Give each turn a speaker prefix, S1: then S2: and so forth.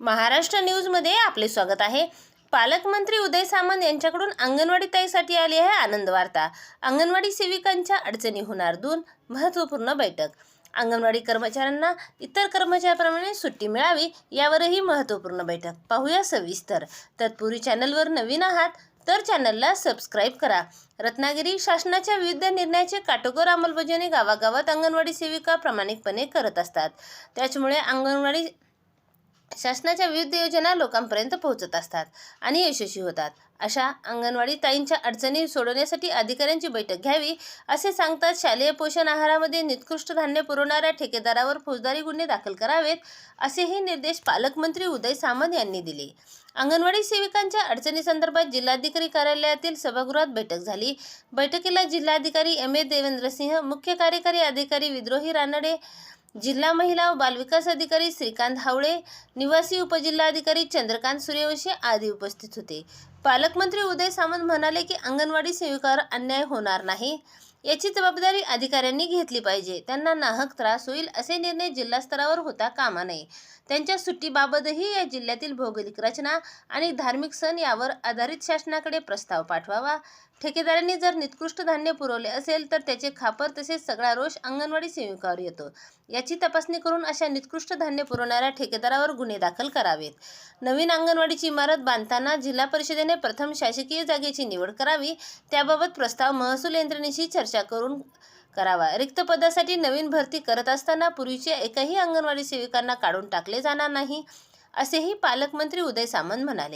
S1: महाराष्ट्र न्यूजमध्ये आपले स्वागत आहे. पालकमंत्री उदय सामंत यांच्याकडून अंगणवाडी ताईसाठी आली आहे आनंद वार्ता. अंगणवाडी सेविकांच्या अडचणी होणार दोन महत्त्वपूर्ण बैठक. अंगणवाडी कर्मचाऱ्यांना इतर कर्मचाऱ्याप्रमाणे सुट्टी मिळावी यावरही महत्त्वपूर्ण बैठक. पाहूया सविस्तर. तत्पूर्वी चॅनलवर नवीन आहात तर चॅनलला सबस्क्राईब करा. रत्नागिरी शासनाच्या विविध निर्णयाचे काटोकोर अंमलबजावणी गावागावात अंगणवाडी सेविका प्रामाणिकपणे करत असतात. त्याचमुळे अंगणवाडी शासनाच्या विविध योजना लोकांपर्यंत पोहोचत असतात आणि यशस्वी होतात. अशा अंगणवाडी ताईंच्या अडचणी सोडवण्यासाठी अधिकाऱ्यांची बैठक घ्यावी असे सांगतात शालेय पोषण आहारामध्ये निकृष्ट धान्य पुरवणाऱ्या ठेकेदारावर फौजदारी गुन्हे दाखल करावेत असेही निर्देश पालकमंत्री उदय सामंत यांनी दिले. अंगणवाडी सेविकांच्या अडचणीसंदर्भात जिल्हाधिकारी कार्यालयातील सभागृहात बैठक झाली. बैठकीला जिल्हाधिकारी एम ए देवेंद्रसिंह मुख्य कार्यकारी अधिकारी विद्रोही रानडे जिल्हा महिला व बालविकास अधिकारी श्रीकांत हावळे निवासी उपजिल्हाधिकारी चंद्रकांत सूर्यवंशी आदी उपस्थित होते. पालकमंत्री उदय सामंत म्हणाले की अंगणवाडी सेविकावर अन्याय होणार नाही. याची जबाबदारी अधिकाऱ्यांनी घेतली पाहिजे. त्यांना नाहक त्रास होईल असे निर्णय जिल्हा स्तरावर होता कामा नये. त्यांच्या सुट्टीबाबतही या जिल्ह्यातील भौगोलिक रचना आणि धार्मिक सण यावर आधारित शासनाकडे प्रस्ताव पाठवावा. ठेकेदारांनी जर निकृष्ट धान्य पुरवले असेल तर त्याचे खापर तसेच सगळा रोष अंगणवाडी सेविकावर येतो. याची तपासणी करून अशा निकृष्ट धान्य पुरवणाऱ्या ठेकेदारावर गुन्हे दाखल करावेत. नवीन अंगणवाडीची इमारत बांधताना जिल्हा परिषदेने प्रथम शासकीय जागेची निवड करावी. त्याबाबत प्रस्ताव महसूल यंत्रणेशी चर्चा करून करावा. रिक्त पदासाठी नवीन भरती करत असताना पूर्वीच्या एकाही अंगणवाडी सेविकांना काढून टाकले जाणार नाही असेही पालकमंत्री उदय सामंत म्हणाले.